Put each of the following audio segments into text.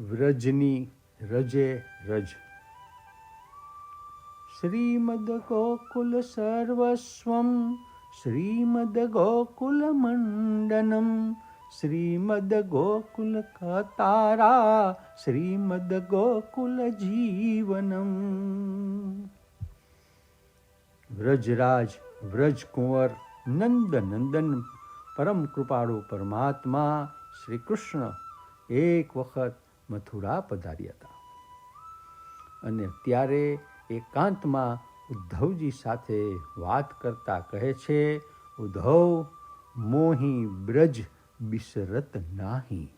વ્રજની રજે રજ. શ્રીમદ ગોકુલ સર્વસ્વમ, શ્રીમદ ગોકુલ મંડનમ, શ્રીમદ ગોકુલ કતારા, શ્રીમદ ગોકુલ જીવનમ. વ્રજરાજ વ્રજકુંવર નંદ નંદન, પરમ કૃપાળુ પરમાત્મા, શ્રી કૃષ્ણ. એક વખત મથુરા પધાર્યા હતા. અને ત્યારે એકાંતમાં ઉદ્ધવજી સાથે વાત કરતા કહે છે, ઉદ્ધવ, મોહી બ્રજ બિસરત નાહી.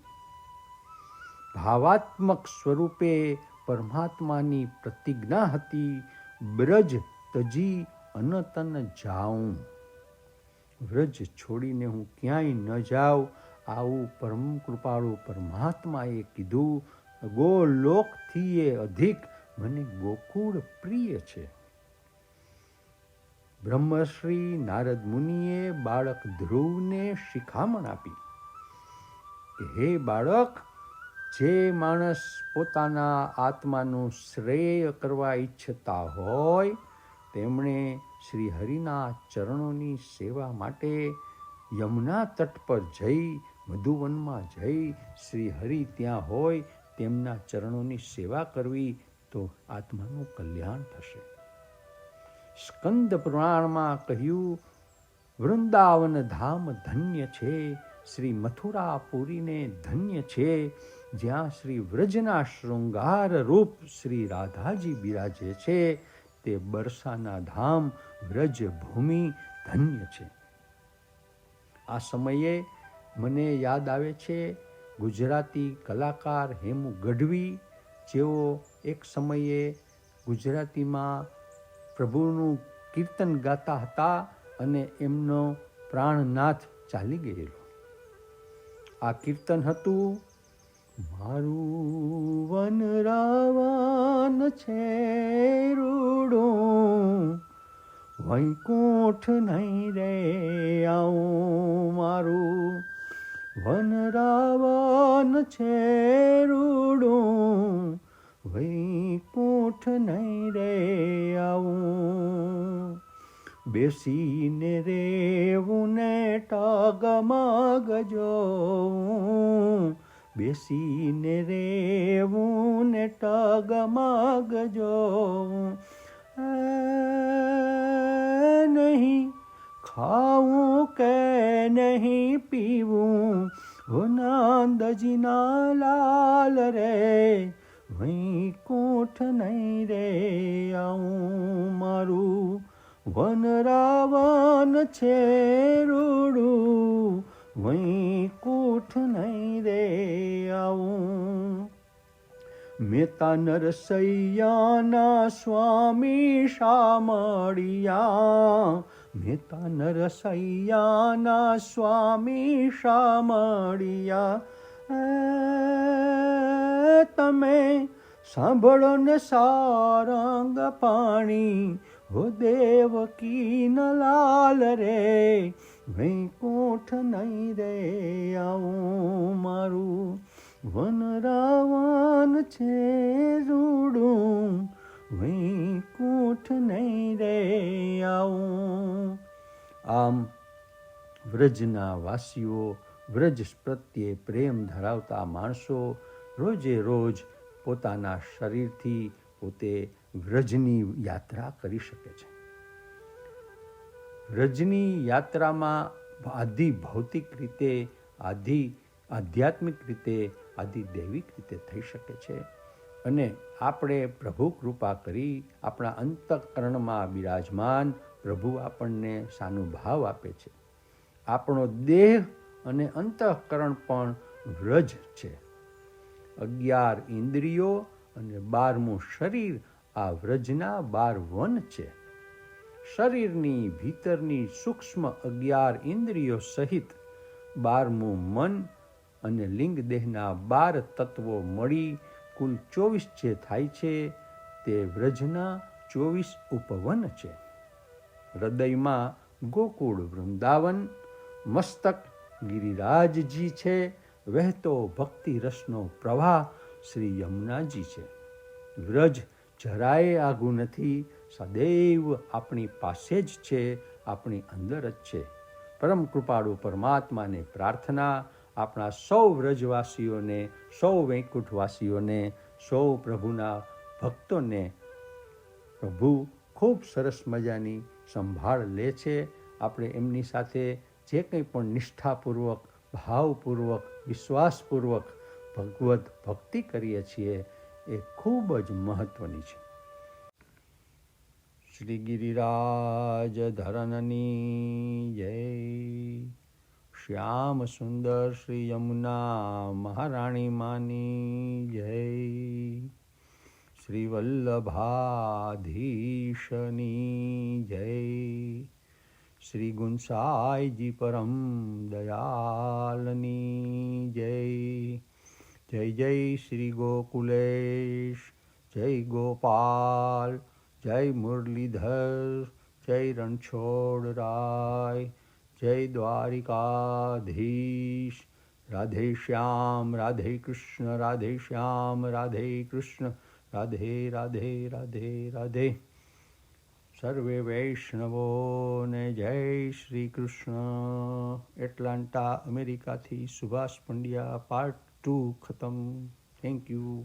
ભાવાત્મક સ્વરૂપે પરમાત્માની પ્રતિજ્ઞા હતી, બ્રજ તજી અનતન જાઉં. વ્રજ છોડીને હું ક્યાંય ન જાઉં આવું પરમ કૃપાળુ પરમાત્માએ કીધું, ગોલોકથી એ અધિક મને ગોકુળ પ્રિય છે. બ્રહ્મશ્રી નારદ મુનિએ બાળક ધ્રુવને શિખામણ આપી હે બાળક, જે માણસ પોતાના આત્માનું શ્રેય કરવા ઈચ્છતા હોય, તેમણે શ્રી હરિના ચરણોની સેવા માટે યમુના તટ પર જઈ મધુવનમાં જઈ શ્રી હરિ ત્યાં હોય, તેમના ચરણોની સેવા કરવી તો આત્માનું કલ્યાણ થશે. સ્કંદ પુરાણમાં કહ્યું, વૃંદાવન ધામ ધન્ય છે, શ્રી મથુરા પુરીને ધન્ય છે, જ્યાં શ્રી વ્રજના શૃંગાર રૂપ શ્રી રાધાજી બિરાજે છે, તે બરસાના ધામ વ્રજ ભૂમિ ધન્ય છે. આ સમયે મને યાદ આવે છે, ગુજરાતી કલાકાર હેમુ ગઢવી, જેઓ એક સમયે ગુજરાતીમાં પ્રભુનું કીર્તન ગાતા હતા અને એમનો પ્રાણનાથ ચાલી ગયેલો. આ કીર્તન હતું, મારું વન રાવન છે રૂડો, વૈકુંઠ નહીં રે આવું મારું વન રાવન છે રૂડું, વૈકુંઠ નહીં રે આવું. બેસીને રેવું ને ટગમગ જોવું બેસીને રેવું ને ટગમગ એ નહીં, ખાવું કે નહીં પીવું. હો નંદજીના લાલ રે, વૈકુંઠ નહીં રે આવું મારું. વન રાવન છે રૂડું, વૈકુંઠ નહીં રે આવું. મેતા નરસૈયાના સ્વામી શામળિયા મેતા નરસૈયાના સ્વામી શામળિયા તમે સાંભળો ને સારંગ પાણી હો દેવકી ન લાલ રે વૈકુંઠ નહીં રે આવું મારું વન રાવણ છે રૂડું વૈકુંઠ નહીં રે આવું. આમ વ્રજના વાસીઓ વ્રજ પ્રત્યે પ્રેમ ધરાવતા માણસો રોજે રોજ પોતાના શરીરથી પોતે વ્રજની યાત્રા કરી શકે છે. વ્રજની યાત્રામાં આધિ ભૌતિક રીતે આધિ આધ્યાત્મિક રીતે, આદિ દૈવિક રીતે થઈ શકે છે. અને આપણે પ્રભુ કૃપા કરી આપણા અંતઃકરણમાં બિરાજમાન પ્રભુ આપણને સાનુભાવ આપે છે. આપણો દેહ અને અંતઃકરણ પણ વ્રજ છે. અગિયાર ઇન્દ્રિયો અને બારમું શરીર આ વ્રજના બાર વન છે. શરીરની ભીતરની સૂક્ષ્મ અગિયાર ઇન્દ્રિયો સહિત બારમું મન અને લિંગ દેહના બાર તત્વો મળી કુલ ચોવીસ જે થાય છે, તે વ્રજના ચોવીસ ઉપવન છે. હૃદયમાં ગોકુળ વૃંદાવન, મસ્તક ગિરિરાજજી છે, વહેતો ભક્તિ રસનો પ્રવાહ શ્રી યમુનાજી છે. વ્રજ જરાય આઘું નથી, સદૈવ આપણી પાસે જ છે, આપણી અંદર જ છે. પરમ કૃપાળુ પરમાત્માને પ્રાર્થના આપણા સૌ વ્રજવાસીઓને, સૌ વૈકુંઠવાસીઓને, સૌ પ્રભુના ભક્તોને પ્રભુ ખૂબ સરસ મજાની સંભાળ લે છે. આપણે એમની સાથે જે કંઈ પણ નિષ્ઠાપૂર્વક, ભાવપૂર્વક, વિશ્વાસપૂર્વક ભગવત ભક્તિ કરીએ છીએ, એ ખૂબ જ મહત્વની છે. શ્રી ગિરિરાજ ધરણની જય. શ્યામ સુંદર શ્રી યમુના મહારાણી માની જય. શ્રી વલ્લભાધીશની જય. શ્રી ગુંસાઈજી પરમ દયાલની જય. જય જય શ્રી ગોકુલેશ, જય ગોપાલ, જય મુરલીધર, જય રણછોડ રાય જય દ્વારિકાધીશ રાધે શ્યામ રાધે કૃષ્ણ રાધે શ્યામ રાધે કૃષ્ણ રાધે રાધે રાધે રાધે સર્વે વૈષ્ણવોને જય શ્રી કૃષ્ણ એટલાન્ટા અમેરિકાથી સુભાષ પંડ્યા પાર્ટ ટુ ખતમ થેન્ક યુ